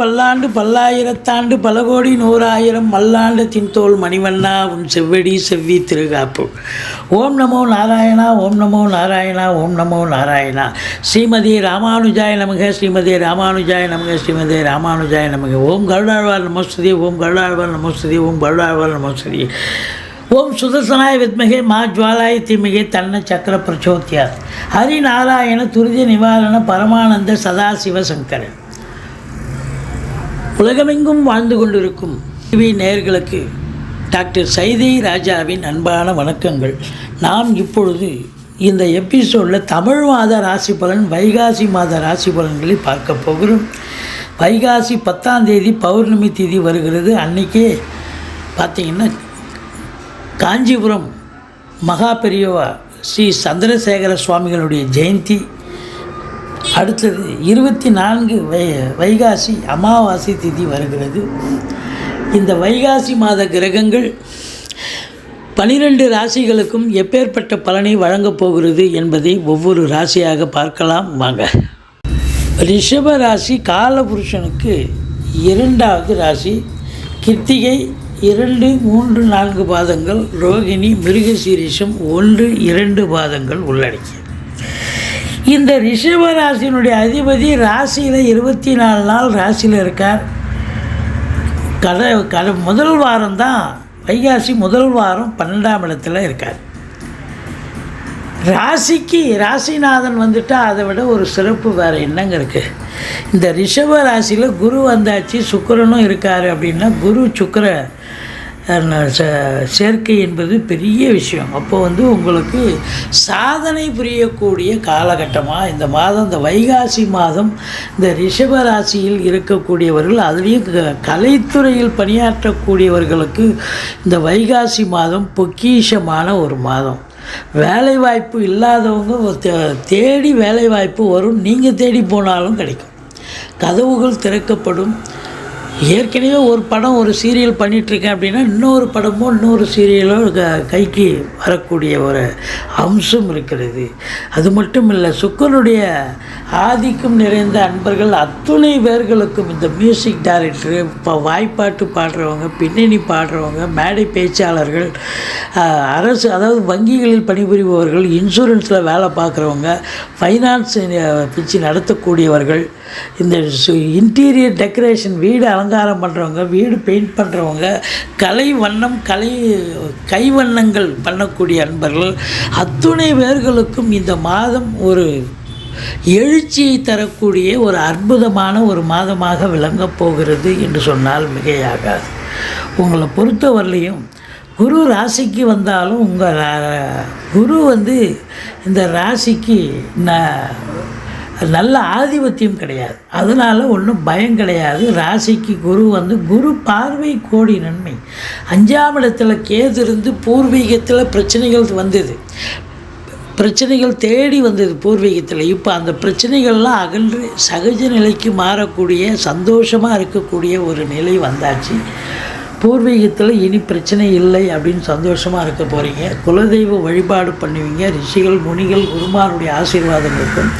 பல்லாண்டு பல்லாயிரத்தாண்டு பல கோடி நூறாயிரம் மல்லாண்டு தின்தோல் மணிவண்ணா உன் செவ்வடி செவ்வி திருகாப்பு. ஓம் நமோ நாராயணா ஓம் நமோ நாராயணா ஓம் நமோ நாராயணா. ஸ்ரீமதி ராமானுஜாய நமக ஸ்ரீமதி ராமானுஜாய நமக ஸ்ரீமதி ராமானுஜாய நமக. ஓம் கருடாழ்வார் நமஸ்துதி ஓம் கருடாழ்வார் நமஸ்துதி ஓம் கருடாழ்வார் நமஸ்துதி. ஓம் சுதர்சனாய வித்மகே மா ஜுவாலாய தீமகே தன்ன சக்கர பிரச்சோத்தியார் ஹரிநாராயண துரித நிவாரண பரமானந்த சதாசிவ சங்கரன். உலகமெங்கும் வாழ்ந்து கொண்டிருக்கும் டிவி நேயர்களுக்கு டாக்டர் சைதை ராஜாவின் அன்பான வணக்கங்கள். நாம் இப்பொழுது இந்த எபிசோடில் தமிழ் மாத ராசி பலன் வைகாசி மாத ராசி பலன்களை பார்க்க போகிறோம். வைகாசி பத்தாம் தேதி பௌர்ணமி தேதி வருகிறது. அன்றைக்கே பார்த்திங்கன்னா காஞ்சிபுரம் மகா பெரியவா ஸ்ரீ சந்திரசேகர சுவாமிகளுடைய ஜெயந்தி. அடுத்தது இருபத்தி நான்கு வை வைகாசி அமாவாசை திதி வருகிறது. இந்த வைகாசி மாத கிரகங்கள் பனிரெண்டு ராசிகளுக்கும் எப்பேற்பட்ட பலனை வழங்கப் போகிறது என்பதை ஒவ்வொரு ராசியாக பார்க்கலாம். வாங்க. ரிஷப ராசி காலபுருஷனுக்கு இரண்டாவது ராசி. கிருத்திகை இரண்டு மூன்று நான்கு பாதங்கள். ரோகிணி மிருகசீரிஷம் ஒன்று இரண்டு பாதங்கள் உள்ளடக்கிய இந்த ரிஷப ராசியினுடைய அதிபதி ராசியில் இருபத்தி நாலு நாள் ராசியில் இருக்கார். கட கட முதல் வாரம் தான் வைகாசி முதல் வாரம் பன்னெண்டாம் இடத்துல இருக்கார். ராசிக்கு ராசிநாதன் வந்துட்டால் அதை விட ஒரு சிறப்பு வேறு என்னங்க இருக்குது இந்த ரிஷப ராசியில் குரு வந்தாச்சு சுக்கரனும் இருக்கார் அப்படின்னா குரு சுக்கர சேர்க்கை என்பது பெரிய விஷயம். அப்போ வந்து உங்களுக்கு சாதனை புரியக்கூடிய காலகட்டமாக இந்த மாதம் இந்த வைகாசி மாதம் இந்த ரிஷப ராசியில் இருக்கக்கூடியவர்கள் அதுலேயும் க- கலைத்துறையில் பணியாற்றக்கூடியவர்களுக்கு இந்த வைகாசி மாதம் பொக்கிஷமான ஒரு மாதம். வேலைவாய்ப்பு இல்லாதவங்க ஒரு தே- தேடி வேலைவாய்ப்பு வரும். நீங்கள் தேடி போனாலும் கிடைக்கும். கதவுகள் திறக்கப்படும். ஏற்கனவே ஒரு படம் ஒரு சீரியல் பண்ணிகிட்ருக்கேன் அப்படின்னா இன்னொரு படமோ இன்னொரு சீரியலோ க கைக்கு வரக்கூடிய ஒரு அம்சம் இருக்கிறது. அது மட்டும் இல்லை சுக்கனுடைய ஆதிக்கம் நிறைந்த அன்பர்கள் அத்துணை பேர்களுக்கும் இந்த மியூசிக் டைரக்டரு இப்போ வாய்ப்பாட்டு பாடுறவங்க பின்னணி பாடுறவங்க மேடை பேச்சாளர்கள் அரசு அதாவது வங்கிகளில் பணிபுரிபவர்கள் இன்சூரன்ஸில் வேலை பார்க்குறவங்க ஃபைனான்ஸ் பிச்சு நடத்தக்கூடியவர்கள் இந்த இன்டீரியர் டெக்கரேஷன் வீடு அலங்காரம் பண்ணுறவங்க வீடு பெயிண்ட் பண்ணுறவங்க கலை வண்ணம் கலை கைவண்ணங்கள் பண்ணக்கூடிய அன்பர்கள் அத்துணை பேர்களுக்கும் இந்த மாதம் ஒரு எழுச்சியை தரக்கூடிய ஒரு அற்புதமான ஒரு மாதமாக விளங்கப் போகிறது என்று சொன்னால் மிகையாகாது. உங்களை பொறுத்தவரையிலையும் குரு ராசிக்கு வந்தாலும் உங்கள் குரு வந்து இந்த ராசிக்கு நான் நல்ல ஆதிபத்தியம் கிடையாது. அதனால் ஒன்றும் பயம் கிடையாது. ராசிக்கு குரு வந்து குரு பார்வை கோடி நன்மை. அஞ்சாம் இடத்துல கேது இருந்து பூர்வீகத்தில் பிரச்சனைகள் வந்தது. பிரச்சனைகள் தேடி வந்தது பூர்வீகத்தில். இப்போ அந்த பிரச்சனைகள்லாம் அகன்று சகஜ நிலைக்கு மாறக்கூடிய சந்தோஷமாக இருக்கக்கூடிய ஒரு நிலை வந்தாச்சு. பூர்வீகத்தில் இனி பிரச்சனை இல்லை அப்படின்னு சந்தோஷமாக இருக்க போகிறீங்க குலதெய்வ வழிபாடு பண்ணுவீங்க. ரிஷிகள் முனிகள் குருமாருடைய ஆசீர்வாதம் இருக்கும்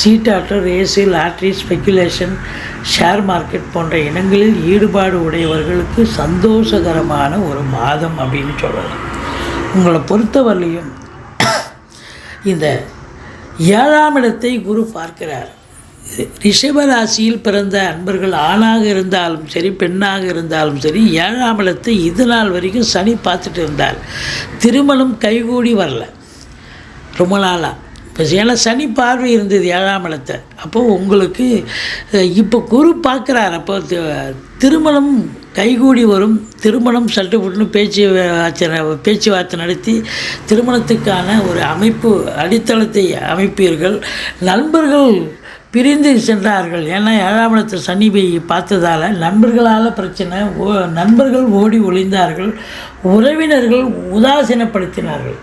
சீட்டாட்டம் race lottery speculation share market போன்ற இனங்களில் ஈடுபாடு உடையவர்களுக்கு சந்தோஷகரமான ஒரு மாதம் அப்படின்னு சொல்லலாம். உங்களை பொறுத்தவரையிலையும் இந்த ஏழாம் இடத்தை குரு பார்க்கிறார். ரிஷபராசியில் பிறந்த அன்பர்கள் ஆணாக இருந்தாலும் சரி பெண்ணாக இருந்தாலும் சரி ஏழாம் இடத்தை இது நாள் வரைக்கும் சனி பார்த்துட்டு இருந்தார். திருமணம் கைகூடி வரல. ரொம்ப நாளாக இப்போ ஏன்னா சனி பார்வை இருந்தது ஏழாம் இடத்தை. அப்போது உங்களுக்கு இப்போ குரு பார்க்குறார். அப்போ திருமணம் கைகூடி வரும். திருமணம் சட்டு புட்டுன்னு பேச்சு பேச்சுவார்த்தை நடத்தி திருமணத்துக்கான ஒரு அமைப்பு அடித்தளத்தை அமைப்பீர்கள். நண்பர்கள் பிரிந்து சென்றார்கள். ஏன்னா ஏழாம் இடத்து சனி பார்த்ததால் நண்பர்களால் பிரச்சனை ஓ நண்பர்கள் ஓடி ஒளிந்தார்கள் உறவினர்கள் உதாசீனப்படுத்தினார்கள்.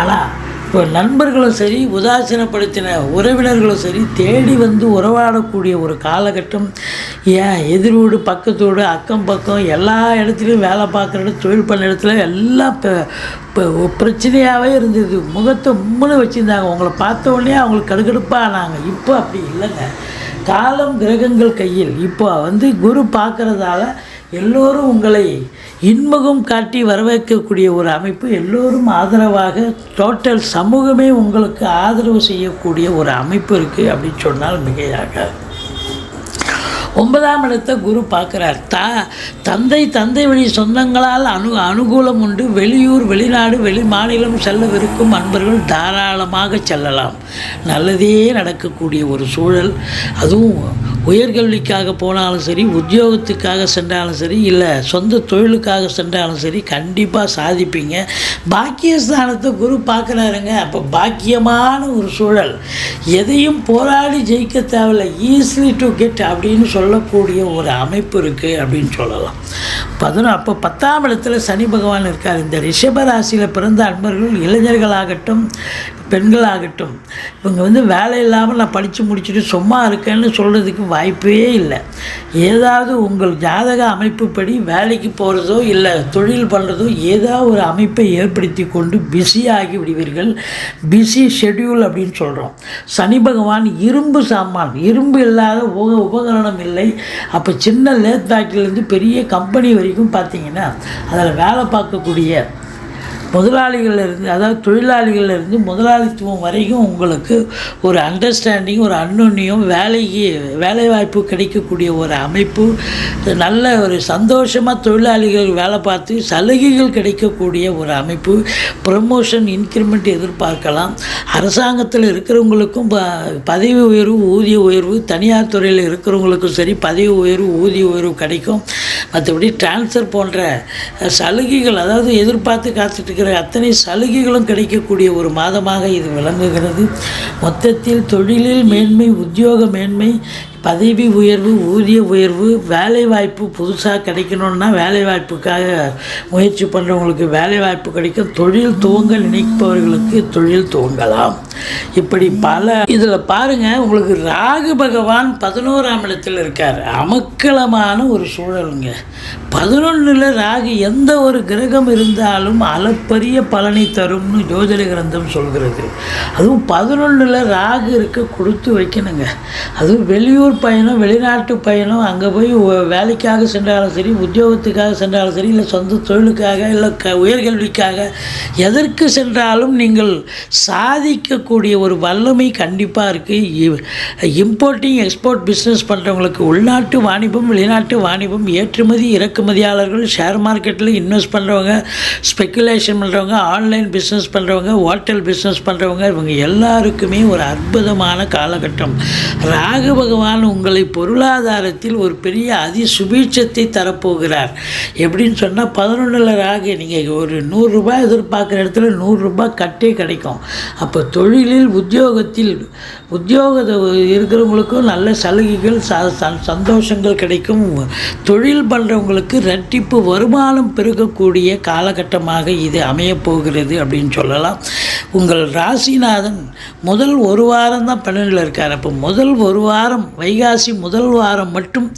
ஆனால் இப்போ நண்பர்களும் சரி உதாசீனப்படுத்தின உறவினர்களும் சரி தேடி வந்து உறவாடக்கூடிய ஒரு காலகட்டம். ஏன்? எதிரோடு பக்கத்தோடு அக்கம் பக்கம் எல்லா இடத்துலையும் வேலை பார்க்குற இடம் தொழில் பண்ண இடத்துல எல்லாம் இப்போ இப்போ பிரச்சனையாகவே இருந்தது. முகத்தை உம்முன்னு வச்சுருந்தாங்க. உங்களை பார்த்த உடனே அவங்களுக்கு கடுகடுப்பாக ஆனாங்க இப்போ அப்படி இல்லைங்க. காலம் கிரகங்கள் கையில். இப்போ வந்து குரு பார்க்குறதால எல்லோரும் உங்களை இன்முகம் காட்டி வரவேற்கக்கூடிய ஒரு அமைப்பு எல்லோரும் ஆதரவாக டோட்டல் சமூகமே உங்களுக்கு ஆதரவு செய்யக்கூடிய ஒரு அமைப்பு இருக்குது அப்படின்னு சொன்னால் மிகையாக. ஒன்பதாம் இடத்தை குரு பார்க்குறார். தா தந்தை தந்தை வழி சொந்தங்களால் அனு அனுகூலம் உண்டு. வெளியூர் வெளிநாடு வெளி மாநிலம் செல்லவிருக்கும் அன்பர்கள் தாராளமாக செல்லலாம். நல்லதே நடக்கக்கூடிய ஒரு சூழல். அதுவும் உயர்கல்விக்காக போனாலும் சரி உத்தியோகத்துக்காக சென்றாலும் சரி இல்லை சொந்த தொழிலுக்காக சென்றாலும் சரி கண்டிப்பாக சாதிப்பீங்க. பாக்கியஸ்தானத்தை குரு பார்க்குறாருங்க. அப்போ பாக்கியமான ஒரு சூழல். எதையும் போராடி ஜெயிக்க தேவையில்லை. ஈஸிலி டு கெட் அப்படின்னு சொல்லக்கூடிய ஒரு அமைப்பு இருக்குது அப்படின்னு சொல்லலாம். பதினோ அப்போ பத்தாம் இடத்துல சனி பகவான் இருக்கார். இந்த ரிஷபராசியில் பிறந்த அன்பர்கள் இளைஞர்களாகட்டும் பெண்களாகட்டும் இவங்க வந்து வேலை இல்லாமல் நான் படித்து முடிச்சுட்டு சும்மா இருக்கேன்னு சொல்கிறதுக்கு வாய்ப்பே இல்லை. ஏதாவது உங்கள் ஜாதக அமைப்புப்படி வேலைக்கு போகிறதோ இல்லை தொழில் பண்ணுறதோ ஏதாவது ஒரு அமைப்பை ஏற்படுத்தி கொண்டு பிஸியாகி விடுவீர்கள். பிஸி ஷெட்யூல் அப்படின்னு சொல்கிறோம் சனி பகவான் இரும்பு சாமான் இரும்பு இல்லாத உப உபகரணம் இல்லை. அப்போ சின்ன லேத் ஃபேக்ட்ரிலேருந்து பெரிய கம்பெனி வரைக்கும் பார்த்தீங்கன்னா அதில் வேலை பார்க்கக்கூடிய முதலாளிகள்ல இருந்து அதாவது தொழிலாளிகள்ல இருந்து முதலாளித்துவம் வரைக்கும் உங்களுக்கு ஒரு அண்டர்ஸ்டாண்டிங் ஒரு அன்னுண்ணியம் வேலைக்கு வேலைவாய்ப்பு கிடைக்கக்கூடிய ஒரு அமைப்பு நல்ல ஒரு சந்தோஷமாக தொழிலாளிகள் வேலை பார்த்து சலுகைகள் கிடைக்கக்கூடிய ஒரு அமைப்பு ப்ரமோஷன் இன்க்ரிமெண்ட் எதிர்பார்க்கலாம். அரசாங்கத்தில் இருக்கிறவங்களுக்கும் ப பதவி உயர்வு ஊதிய உயர்வு தனியார் துறையில் இருக்கிறவங்களுக்கும் சரி பதவி உயர்வு ஊதிய உயர்வு கிடைக்கும். மற்றபடி டிரான்ஸ்ஃபர் போன்ற சலுகைகள் அதாவது எதிர்பார்த்து காத்துட்டு இருக்கிற அத்தனை சலுகைகளும் கிடைக்கக்கூடிய ஒரு மாதமாக இது விளங்குகிறது. மொத்தத்தில் தொழிலில் மேன்மை உத்தியோக மேன்மை பதவி உயர்வு ஊதிய உயர்வு வேலைவாய்ப்பு புதுசாக கிடைக்கணுன்னா வேலைவாய்ப்புக்காக முயற்சி பண்ணுறவங்களுக்கு வேலைவாய்ப்பு கிடைக்கும். தொழில் துவங்க நினைப்பவர்களுக்கு தொழில் துவங்கலாம். இப்படி பல இதில் பாருங்கள் உங்களுக்கு ராகு பகவான் பதினோராம் இடத்தில் இருக்கார். அமக்கலமான ஒரு சூழலுங்க. பதினொன்றில் ராகு எந்த ஒரு கிரகம் இருந்தாலும் அளப்பரிய பலனை தரும்னு ஜோதிட கிரந்தம் சொல்கிறது. அதுவும் பதினொன்றில் ராகு இருக்க கொடுத்து வைக்கணுங்க. அதுவும் வெளியூர் பயணம் வெளிநாட்டு பயணம் அங்கே போய் வேலைக்காக சென்றாலும் சரி உத்தியோகத்துக்காக சென்றாலும் சரி இல்லை சொந்த தொழிலுக்காக இல்லை க உயர்கல்விக்காக எதற்கு சென்றாலும் நீங்கள் சாதிக்கக்கூடிய ஒரு வல்லமை கண்டிப்பாக இருக்குது இம்போர்ட்டிங் எக்ஸ்போர்ட் பிஸ்னஸ் பண்ணுறவங்களுக்கு உள்நாட்டு வாணிபம் வெளிநாட்டு வாணிபம் ஏற்றுமதி இறக்குமதியாளர்கள் ஷேர் மார்க்கெட்டில் இன்வெஸ்ட் பண்ணுறவங்க ஸ்பெக்குலேஷன் பண்ணுறவங்க ஆன்லைன் பிஸ்னஸ் பண்ணுறவங்க ஹோட்டல் பிஸ்னஸ் பண்ணுறவங்க இவங்க எல்லாருக்குமே ஒரு அற்புதமான காலகட்டம். ராகு பகவான் உங்களை பொருளாதாரத்தில் ஒரு பெரிய அதி சுபீட்சத்தை தரப்போகிறார். எப்படின்னு சொன்னால் பதினொன்றில் ராகு நீங்கள் ஒரு நூறுரூபா எதிர்பார்க்குற இடத்துல நூறுரூபா கட்டே கிடைக்கும். அப்போ தொழிலில் உத்தியோகத்தில் உத்தியோக இருக்கிறவங்களுக்கும் நல்ல சலுகைகள் ச சந்தோஷங்கள் கிடைக்கும். தொழில் பண்ணுறவங்களுக்கு ரெட்டிப்பு வருமானம் பெருகக்கூடிய காலகட்டமாக இது அமையப்போகிறது அப்படின்னு சொல்லலாம். உங்கள் ராசிநாதன் முதல் ஒரு வாரம் தான் பன்னெண்டில் இருக்கார். அப்போ முதல் ஒரு வாரம் வைகாசி முதல் வாரம் மட்டும்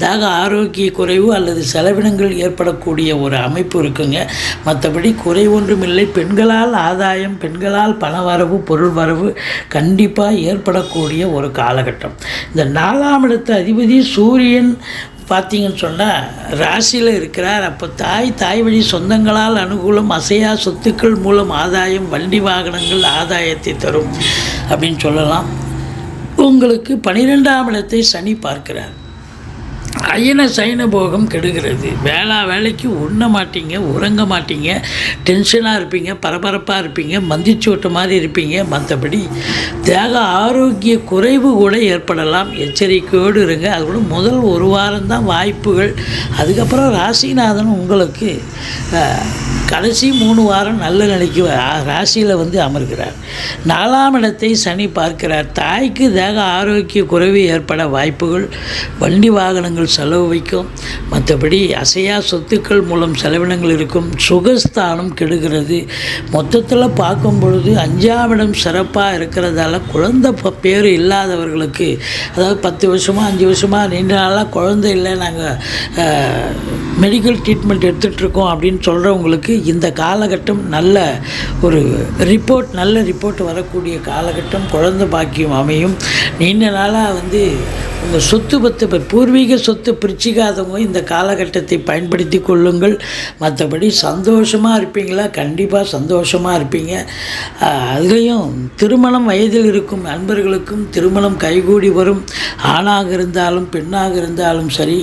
தாக ஆரோக்கிய குறைவு அல்லது செலவினங்கள் ஏற்படக்கூடிய ஒரு அமைப்பு இருக்குங்க. மற்றபடி குறை ஒன்றும் இல்லை பெண்களால் ஆதாயம் பெண்களால் பணவரவு பொருள் வரவு கண்டிப்பாக ஏற்படக்கூடிய ஒரு காலகட்டம். இந்த நாலாம் இடத்து அதிபதி சூரியன் பார்த்தீங்கன்னு சொன்னால் ராசியில் இருக்கிறார். அப்போ தாய் தாய் வழி சொந்தங்களால் அனுகூலம் அசையா சொத்துக்கள் மூலம் ஆதாயம் வண்டி வாகனங்கள் ஆதாயத்தை தரும் அப்படின்னு சொல்லலாம். உங்களுக்கு பனிரெண்டாம் இடத்தை சனி பார்க்கிறார். அயன சைன போகம் கெடுகிறது. வேளா வேலைக்கு உண்ண மாட்டீங்க உறங்க மாட்டீங்க டென்ஷனாக இருப்பீங்க பரபரப்பாக இருப்பீங்க மந்திச்சோட்ட மாதிரி இருப்பீங்க. மற்றபடி தேக ஆரோக்கிய குறைவு கூட ஏற்படலாம். எச்சரிக்கையோடு இருங்க. அது கூட முதல் ஒரு வாரம்தான் வாய்ப்புகள். அதுக்கப்புறம் ராசிநாதன் உங்களுக்கு கடைசி மூணு வாரம் நல்ல நிலைக்கு ராசியில் வந்து அமர்கிறார். நாலாம் இடத்தை சனி பார்க்கிறார். தாய்க்கு தேக ஆரோக்கிய குறைவு ஏற்பட வாய்ப்புகள். வண்டி வாகனங்கள் செலவினங்கள் செலவு வைக்கும். மற்றபடி அசையா சொத்துக்கள் மூலம் செலவினங்கள் இருக்கும். சுகஸ்தானம் கெடுகிறது. மொத்தத்தில் பார்க்கும் பொழுது அஞ்சாவிடம் சிறப்பாக இருக்கிறதால குழந்தை ப- பேர் இல்லாதவர்களுக்கு அதாவது பத்து வருஷமாக அஞ்சு வருஷமாக நீண்ட நாளாக குழந்தை இல்லை நாங்கள் மெடிக்கல் ட்ரீட்மெண்ட் எடுத்துகிட்ருக்கோம் அப்படின்னு சொல்கிறவங்களுக்கு இந்த காலகட்டம் நல்ல ஒரு ரிப்போர்ட் நல்ல ரிப்போர்ட் வரக்கூடிய காலகட்டம். குழந்தை பாக்கியம் அமையும். நீண்ட நாளாக வந்து உங்கள் சொத்து பத்து இப்போ பூர்வீக சொத்து பிரிச்சிக்காதவங்க இந்த காலகட்டத்தை பயன்படுத்தி கொள்ளுங்கள். மற்றபடி சந்தோஷமாக இருப்பீங்களா? கண்டிப்பாக சந்தோஷமாக இருப்பீங்க. அதுலேயும் திருமணம் வயதில் இருக்கும் நண்பர்களுக்கும் திருமணம் கைகூடி வரும். ஆணாக இருந்தாலும் பெண்ணாக இருந்தாலும் சரி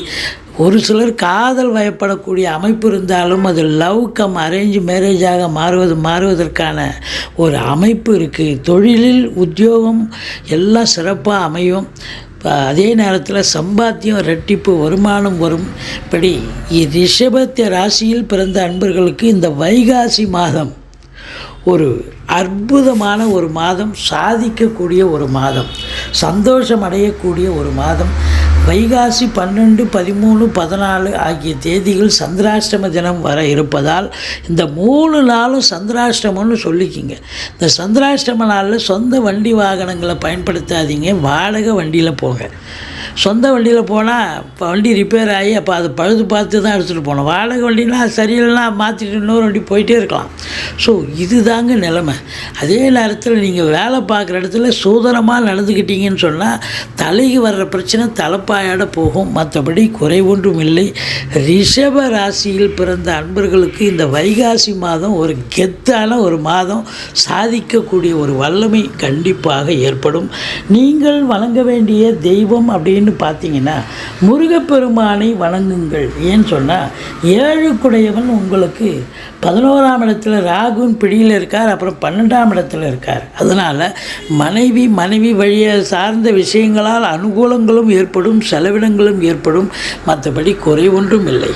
ஒரு சிலர் காதல் வயப்படக்கூடிய அமைப்பு இருந்தாலும் அது லவ் கம் அரேஞ்ச் மேரேஜாக மாறுவது மாறுவதற்கான ஒரு அமைப்பு இருக்குது தொழிலில் உத்தியோகம் எல்லாம் சிறப்பாக அமையும். அதே நேரத்தில் சம்பாத்தியம் ரெட்டிப்பு வருமானம் வரும் ரிஷபத்திய ராசியில் பிறந்த அன்பர்களுக்கு இந்த வைகாசி மாதம் ஒரு அற்புதமான ஒரு மாதம் சாதிக்கக்கூடிய ஒரு மாதம் சந்தோஷம் அடையக்கூடிய ஒரு மாதம். வைகாசி பன்னெண்டு பதிமூணு பதினாலு ஆகிய தேதிகள் சந்திராஷ்டம தினம் வர இருப்பதால் இந்த மூணு நாளும் சந்திராஷ்டமம்னு சொல்லிக்கிங்க. இந்த சந்திராஷ்டம நாளில் சொந்த வண்டி வாகனங்களை பயன்படுத்தாதீங்க. வாடகை வண்டியில் போங்க. சொந்த வண்டியில் போனால் இப்போ வண்டி ரிப்பேர் ஆகி அப்போ அது பழுது பார்த்து தான் எடுத்துகிட்டு போகணும். வாடகை வண்டினா சரியில்லைனா மாற்றிட்டு இன்னொரு வண்டி போயிட்டே இருக்கலாம். ஸோ இதுதாங்க நிலைமை. அதே நேரத்தில் நீங்கள் வேலை பார்க்குற இடத்துல சூதனமாக நடந்துக்கிட்டீங்கன்னு சொன்னால் தலைக்கு வர்ற பிரச்சனை தலைப்பாயோட போகும். மற்றபடி குறை ஒன்றும் இல்லை. ரிஷப ராசியில் பிறந்த அன்பர்களுக்கு இந்த வைகாசி மாதம் ஒரு கெத்தான ஒரு மாதம். சாதிக்கக்கூடிய ஒரு வல்லமை கண்டிப்பாக ஏற்படும். நீங்கள் வழங்க வேண்டிய தெய்வம் அப்படின்னு பார்த்தீங்கன்னா முருகப்பெருமானை வணங்குங்கள். ஏன்னு சொன்னால் ஏழுக்குடையவன் உங்களுக்கு பதினோராம் இடத்துல ராகுன் பிடியில் இருக்கார் அப்புறம் பன்னெண்டாம் இடத்துல இருக்கார். அதனால் மனைவி மனைவி வழியை சார்ந்த விஷயங்களால் அனுகூலங்களும் ஏற்படும் செலவினங்களும் ஏற்படும். மற்றபடி குறை ஒன்றும் இல்லை.